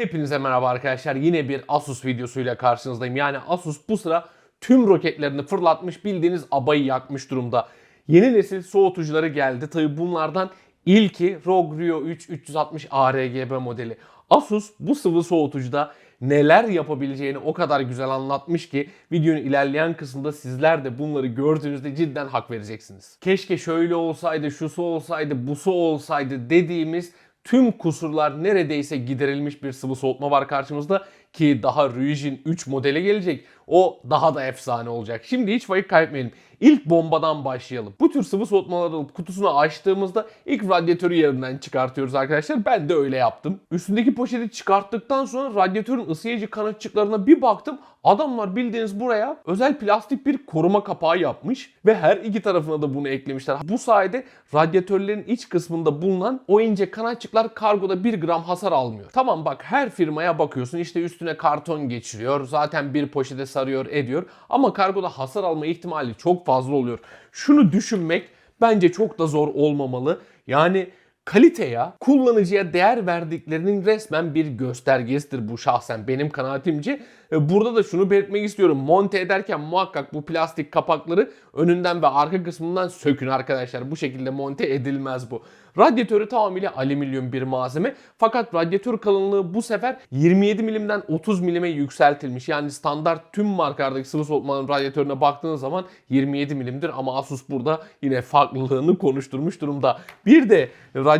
Hepinize merhaba arkadaşlar. Yine bir Asus videosuyla karşınızdayım. Yani Asus bu sıra tüm roketlerini fırlatmış bildiğiniz abayı yakmış durumda. Yeni nesil soğutucuları geldi. Tabi bunlardan ilki ROG Rio 3 360 ARGB modeli. Asus bu sıvı soğutucuda neler yapabileceğini o kadar güzel anlatmış ki videonun ilerleyen kısmında sizler de bunları gördüğünüzde cidden hak vereceksiniz. Keşke şöyle olsaydı, şusu olsaydı, busu olsaydı dediğimiz tüm kusurlar neredeyse giderilmiş bir sıvı soğutma var karşımızda ki daha Ryujin 3 modele gelecek. O daha da efsane olacak. Şimdi hiç vakit kaybetmeyelim. İlk bombadan başlayalım. Bu tür sıvı soğutmaların kutusunu açtığımızda ilk radyatörü yerinden çıkartıyoruz arkadaşlar. Ben de öyle yaptım. Üstündeki poşeti çıkarttıktan sonra radyatörün ısıyıcı kanatçıklarına bir baktım. Adamlar bildiğiniz buraya özel plastik bir koruma kapağı yapmış ve her iki tarafına da bunu eklemişler. Bu sayede radyatörlerin iç kısmında bulunan o ince kanatçıklar kargoda 1 gram hasar almıyor. Tamam bak her firmaya bakıyorsun işte üstüne karton geçiriyor. Zaten bir poşete sarıyor ediyor. Ama kargoda hasar alma ihtimali çok fazla oluyor. Şunu düşünmek bence çok da zor olmamalı. Yani kaliteye, kullanıcıya değer verdiklerinin resmen bir göstergesidir bu şahsen benim kanaatimce. E, Burada da şunu belirtmek istiyorum. Monte ederken muhakkak bu plastik kapakları önünden ve arka kısmından sökün arkadaşlar. Bu şekilde monte edilmez bu. Radyatörü tamamıyla alüminyum bir malzeme. Fakat radyatör kalınlığı bu sefer 27 milimden 30 milime yükseltilmiş. Yani standart tüm markalardaki sıvı soğutmanın radyatörüne baktığınız zaman 27 milimdir. Ama Asus burada yine farklılığını konuşturmuş durumda. Bir de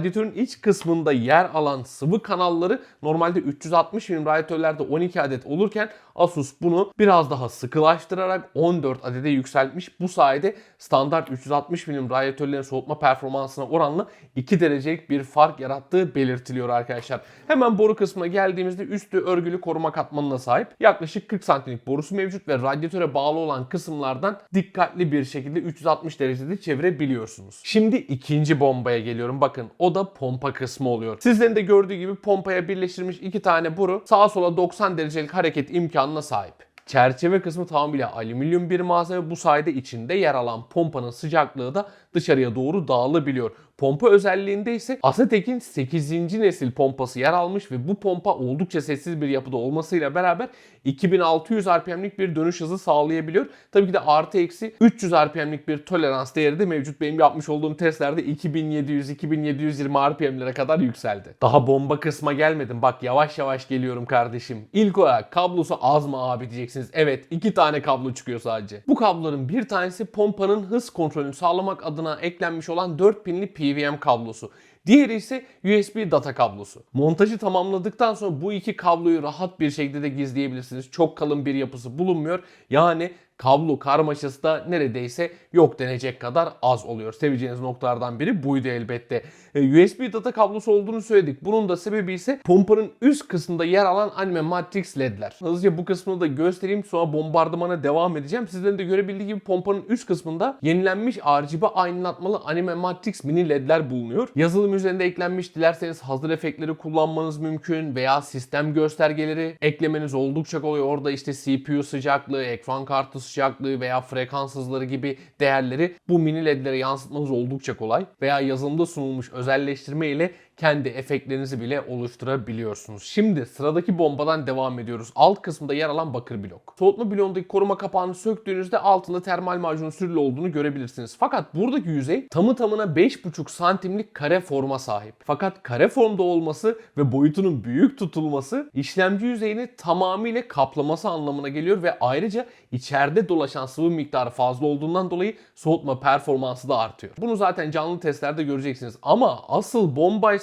radyatörün iç kısmında yer alan sıvı kanalları normalde 360 milim radyatörlerde 12 adet olurken Asus bunu biraz daha sıkılaştırarak 14 adede yükseltmiş. Bu sayede standart 360 milim radyatörlerin soğutma performansına oranla 2 derecelik bir fark yarattığı belirtiliyor arkadaşlar. Hemen boru kısmına geldiğimizde üstü örgülü koruma katmanına sahip. Yaklaşık 40 santimlik borusu mevcut ve radyatöre bağlı olan kısımlardan dikkatli bir şekilde 360 derecede çevirebiliyorsunuz. Şimdi ikinci bombaya geliyorum. Bakın o da pompa kısmı oluyor. Sizlerin de gördüğü gibi pompaya birleştirilmiş iki tane boru sağa sola 90 derecelik hareket imkanına sahip. Çerçeve kısmı tamamıyla alüminyum bir malzeme. Bu sayede içinde yer alan pompanın sıcaklığı da dışarıya doğru dağılabiliyor. Pompa özelliğinde ise Asetek'in 8. nesil pompası yer almış ve bu pompa oldukça sessiz bir yapıda olmasıyla beraber 2600 RPM'lik bir dönüş hızı sağlayabiliyor. Tabii ki de artı eksi 300 RPM'lik bir tolerans değeri de mevcut. Benim yapmış olduğum testlerde 2700-2720 RPM'lere kadar yükseldi. Daha bomba kısma gelmedim. Bak yavaş yavaş geliyorum kardeşim. İlk olarak kablosu az mı abi diyeceksiniz. Evet iki tane kablo çıkıyor sadece. Bu kabloların bir tanesi pompanın hız kontrolünü sağlamak adına eklenmiş olan 4 pinli PWM kablosu. Diğeri ise USB data kablosu. Montajı tamamladıktan sonra bu iki kabloyu rahat bir şekilde de gizleyebilirsiniz. Çok kalın bir yapısı bulunmuyor. Yani kablo karmaşası da neredeyse yok denecek kadar az oluyor. Seveceğiniz noktalardan biri buydu elbette. E, USB data kablosu olduğunu söyledik. Bunun da sebebi ise pompanın üst kısmında yer alan Anime Matrix ledler. Hızlıca bu kısmını da göstereyim sonra bombardımana devam edeceğim. Sizlerin de görebildiği gibi pompanın üst kısmında yenilenmiş RGB aydınlatmalı Anime Matrix mini ledler bulunuyor. Yazılım üzerinde eklenmiş dilerseniz hazır efektleri kullanmanız mümkün veya sistem göstergeleri eklemeniz oldukça kolay. Orada işte CPU sıcaklığı, ekran kartı sıcaklığı veya frekans hızları gibi değerleri bu mini ledlere yansıtmanız oldukça kolay. Veya yazılımda sunulmuş özelleştirme ile kendi efektlerinizi bile oluşturabiliyorsunuz. Şimdi sıradaki bombadan devam ediyoruz. Alt kısmında yer alan bakır blok. Soğutma bloğundaki koruma kapağını söktüğünüzde altında termal macun sürülü olduğunu görebilirsiniz. Fakat buradaki yüzey tamı tamına 5,5 santimlik kare forma sahip. Fakat kare formda olması ve boyutunun büyük tutulması işlemci yüzeyini tamamıyla kaplaması anlamına geliyor ve ayrıca içeride dolaşan sıvı miktarı fazla olduğundan dolayı soğutma performansı da artıyor. Bunu zaten canlı testlerde göreceksiniz. Ama asıl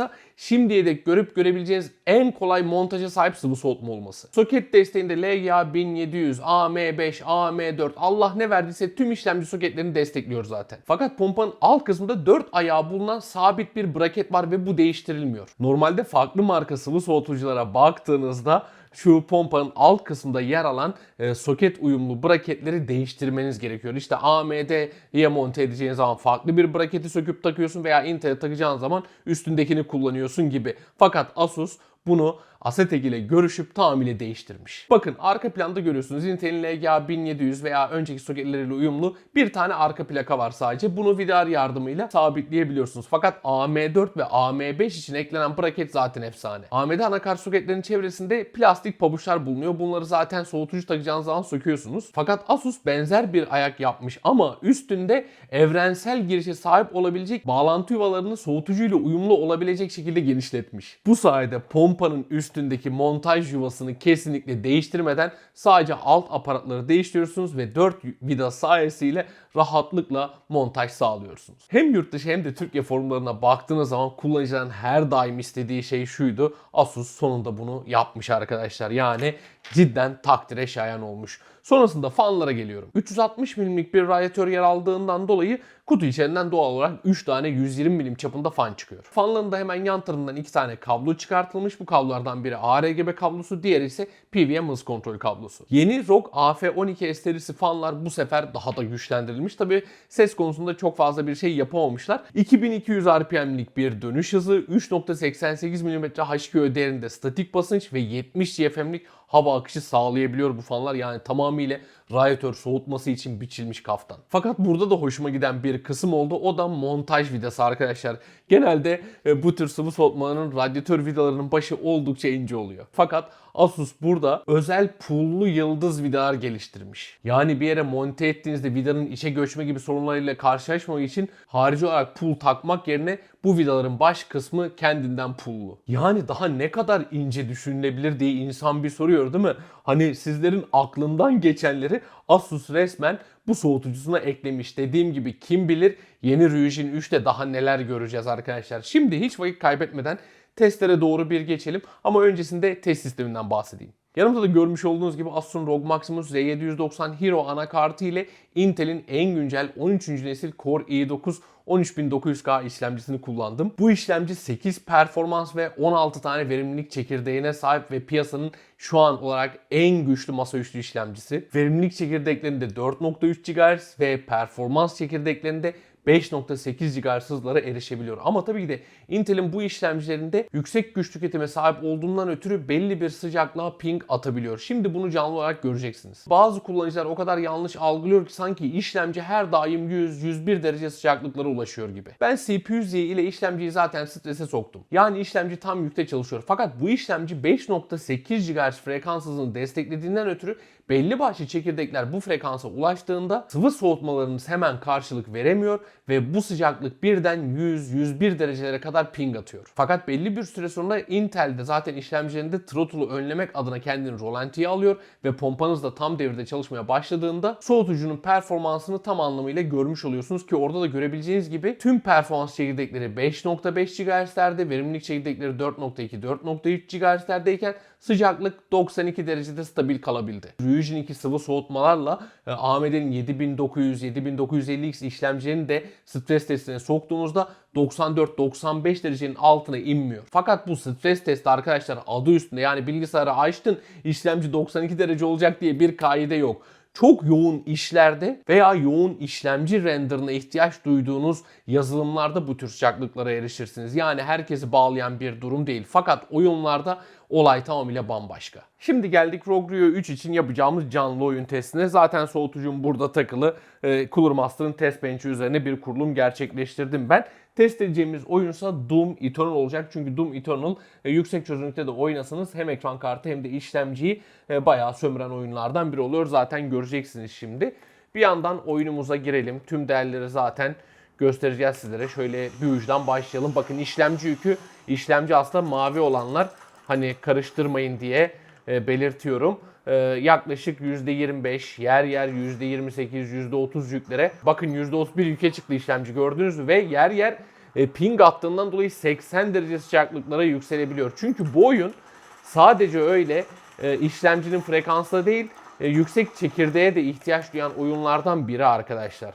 bombaysa şimdiye dek görüp görebileceğiniz en kolay montaja sahip sıvı soğutma olması. Soket desteğinde LGA 1700, AM5, AM4 Allah ne verdiyse tüm işlemci soketlerini destekliyor zaten. Fakat pompanın alt kısmında 4 ayağı bulunan sabit bir braket var ve bu değiştirilmiyor. Normalde farklı marka sıvı soğutuculara baktığınızda şu pompanın alt kısmında yer alan e, soket uyumlu braketleri değiştirmeniz gerekiyor. İşte AMD'ye monte edeceğin zaman farklı bir braketi söküp takıyorsun veya Intel'e takacağın zaman üstündekini kullanıyorsun gibi. Fakat Asus bunu Asetek ile görüşüp tamamıyla değiştirmiş. Bakın arka planda görüyorsunuz Intel'in LGA 1700 veya önceki soketleriyle uyumlu bir tane arka plaka var sadece. Bunu VDR yardımıyla sabitleyebiliyorsunuz. Fakat AM4 ve AM5 için eklenen braket zaten efsane. AMD anakart soketlerinin çevresinde plastik pabuçlar bulunuyor. Bunları zaten soğutucu takacağınız zaman söküyorsunuz. Fakat Asus benzer bir ayak yapmış ama üstünde evrensel girişe sahip olabilecek bağlantı yuvalarını soğutucuyla uyumlu olabilecek şekilde genişletmiş. Bu sayede pompanın üstündeki montaj yuvasını kesinlikle değiştirmeden sadece alt aparatları değiştiriyorsunuz ve 4 vida sayesiyle rahatlıkla montaj sağlıyorsunuz. Hem yurt dışı hem de Türkiye forumlarına baktığınız zaman kullanıcıların her daim istediği şey şuydu. Asus sonunda bunu yapmış arkadaşlar. Yani cidden takdire şayan olmuş. Sonrasında fanlara geliyorum. 360 mm'lik bir radyatör yer aldığından dolayı kutu içerisinden doğal olarak 3 tane 120 milim çapında fan çıkıyor. Fanların da hemen yan tarafından 2 tane kablo çıkartılmış. Bu kablolardan biri ARGB kablosu, diğeri ise PWM hız kontrol kablosu. Yeni ROG AF12S serisi fanlar bu sefer daha da güçlendirilmiş. Tabi ses konusunda çok fazla bir şey yapamamışlar. 2200 RPM'lik bir dönüş hızı, 3.88 mm HQÖ değerinde statik basınç ve 70 GFM'lik hava akışı sağlayabiliyor bu fanlar. Yani tamamıyla radyatör soğutması için biçilmiş kaftan. Fakat burada da hoşuma giden bir kısım oldu. O da montaj vidası arkadaşlar. Genelde e, bu tür sıvı soğutmaların radyatör vidalarının başı oldukça ince oluyor. Fakat Asus burada özel pullu yıldız vidalar geliştirmiş. Yani bir yere monte ettiğinizde vidanın içe göçme gibi sorunlarıyla karşılaşmamak için harici olarak pul takmak yerine bu vidaların baş kısmı kendinden pullu. Yani daha ne kadar ince düşünülebilir diye insan bir soruyor değil mi? Hani sizlerin aklından geçenleri Asus resmen bu soğutucusuna eklemiş. Dediğim gibi kim bilir yeni Ryujin 3'te daha neler göreceğiz arkadaşlar. Şimdi hiç vakit kaybetmeden testlere doğru bir geçelim ama öncesinde test sisteminden bahsedeyim. Yanımda da görmüş olduğunuz gibi Asus'un ROG Maximus Z790 Hero anakartı ile Intel'in en güncel 13. nesil Core i9 13900K işlemcisini kullandım. Bu işlemci 8 performans ve 16 tane verimlilik çekirdeğine sahip ve piyasanın şu an olarak en güçlü masaüstü işlemcisi. Verimlilik çekirdeklerinde 4.3 GHz ve performans çekirdeklerinde 5.8 GHz hızlara erişebiliyor. Ama tabii ki de Intel'in bu işlemcilerinde yüksek güç tüketime sahip olduğundan ötürü belli bir sıcaklığa ping atabiliyor. Şimdi bunu canlı olarak göreceksiniz. Bazı kullanıcılar o kadar yanlış algılıyor ki sanki işlemci her daim 100-101 derece sıcaklıklara ulaşıyor gibi. Ben CPU Z ile işlemciyi zaten strese soktum. Yani işlemci tam yükte çalışıyor. Fakat bu işlemci 5.8 GHz frekans hızını desteklediğinden ötürü belli başlı çekirdekler bu frekansa ulaştığında sıvı soğutmalarımız hemen karşılık veremiyor ve bu sıcaklık birden 100-101 derecelere kadar ping atıyor. Fakat belli bir süre sonra Intel'de zaten işlemcilerinde throttle'u önlemek adına kendini rolantiye alıyor ve pompanız da tam devirde çalışmaya başladığında soğutucunun performansını tam anlamıyla görmüş oluyorsunuz ki orada da görebileceğiniz gibi tüm performans çekirdekleri 5.5 GHz'lerde, verimlilik çekirdekleri 4.2-4.3 GHz'lerdeyken sıcaklık 92 derecede stabil kalabildi. Ryujin 2 sıvı soğutmalarla AMD'nin 7900, 7950X işlemcilerini de stres testine soktuğunuzda 94-95 derecenin altına inmiyor. Fakat bu stres testi arkadaşlar adı üstünde yani bilgisayarı açtın işlemci 92 derece olacak diye bir kaide yok çok yoğun işlerde veya yoğun işlemci renderına ihtiyaç duyduğunuz yazılımlarda bu tür sıcaklıklara erişirsiniz. Yani herkesi bağlayan bir durum değil. Fakat oyunlarda olay tamamıyla bambaşka. Şimdi geldik ROG Rio 3 için yapacağımız canlı oyun testine. Zaten soğutucum burada takılı. Ee, Cooler Master'ın test bench'i üzerine bir kurulum gerçekleştirdim ben. Test edeceğimiz oyunsa Doom Eternal olacak. Çünkü Doom Eternal e, yüksek çözünürlükte de oynasanız hem ekran kartı hem de işlemciyi e, bayağı sömüren oyunlardan biri oluyor. Zaten göreceksiniz şimdi. Bir yandan oyunumuza girelim. Tüm değerleri zaten göstereceğiz sizlere. Şöyle bir uçtan başlayalım. Bakın işlemci yükü, işlemci aslında mavi olanlar hani karıştırmayın diye e, belirtiyorum. E, yaklaşık %25, yer yer %28, %30 yüklere. Bakın %31 yüke çıktı işlemci gördünüz mü? Ve yer yer e, ping attığından dolayı 80 derece sıcaklıklara yükselebiliyor. Çünkü bu oyun sadece öyle e, işlemcinin frekansla değil, e, yüksek çekirdeğe de ihtiyaç duyan oyunlardan biri arkadaşlar.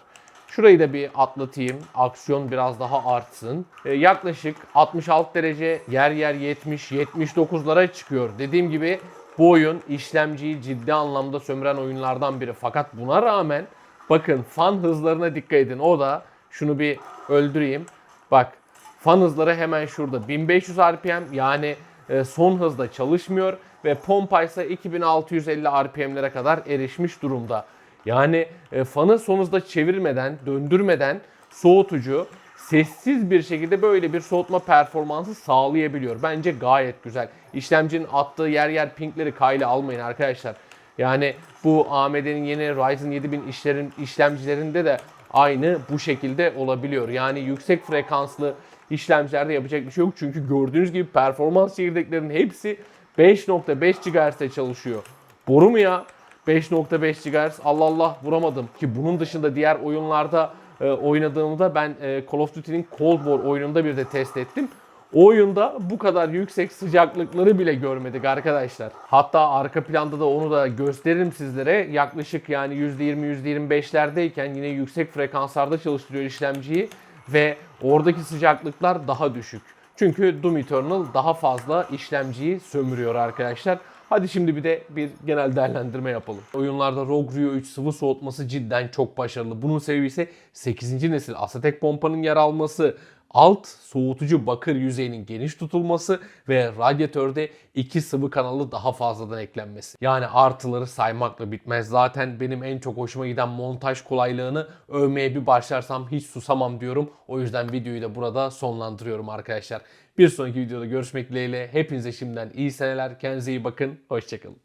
Şurayı da bir atlatayım. Aksiyon biraz daha artsın. Ee, yaklaşık 66 derece yer yer 70 79'lara çıkıyor. Dediğim gibi bu oyun işlemciyi ciddi anlamda sömüren oyunlardan biri. Fakat buna rağmen bakın fan hızlarına dikkat edin. O da şunu bir öldüreyim. Bak fan hızları hemen şurada. 1500 RPM yani e, son hızda çalışmıyor ve pompa ise 2650 RPM'lere kadar erişmiş durumda. Yani e, fanı son hızda çevirmeden, döndürmeden soğutucu sessiz bir şekilde böyle bir soğutma performansı sağlayabiliyor. Bence gayet güzel. İşlemcinin attığı yer yer pingleri kayla almayın arkadaşlar. Yani bu AMD'nin yeni Ryzen 7000 işlerin işlemcilerinde de aynı bu şekilde olabiliyor. Yani yüksek frekanslı işlemcilerde yapacak bir şey yok. Çünkü gördüğünüz gibi performans çekirdeklerinin hepsi 5.5 GHz'de çalışıyor. Boru mu ya? 5.5 GHz Allah Allah vuramadım. Ki bunun dışında diğer oyunlarda e, oynadığımda ben e, Call of Duty'nin Cold War oyununda bir de test ettim. O oyunda bu kadar yüksek sıcaklıkları bile görmedik arkadaşlar. Hatta arka planda da onu da gösteririm sizlere. Yaklaşık yani %20-%25'lerdeyken yine yüksek frekanslarda çalıştırıyor işlemciyi ve oradaki sıcaklıklar daha düşük. Çünkü Doom Eternal daha fazla işlemciyi sömürüyor arkadaşlar. Hadi şimdi bir de bir genel değerlendirme yapalım. Oyunlarda Rogue Rio 3 sıvı soğutması cidden çok başarılı. Bunun sebebi ise 8. nesil Asetek pompanın yer alması, alt soğutucu bakır yüzeyinin geniş tutulması ve radyatörde iki sıvı kanalı daha fazladan eklenmesi. Yani artıları saymakla bitmez. Zaten benim en çok hoşuma giden montaj kolaylığını övmeye bir başlarsam hiç susamam diyorum. O yüzden videoyu da burada sonlandırıyorum arkadaşlar. Bir sonraki videoda görüşmek dileğiyle. Hepinize şimdiden iyi seneler. Kendinize iyi bakın. Hoşçakalın.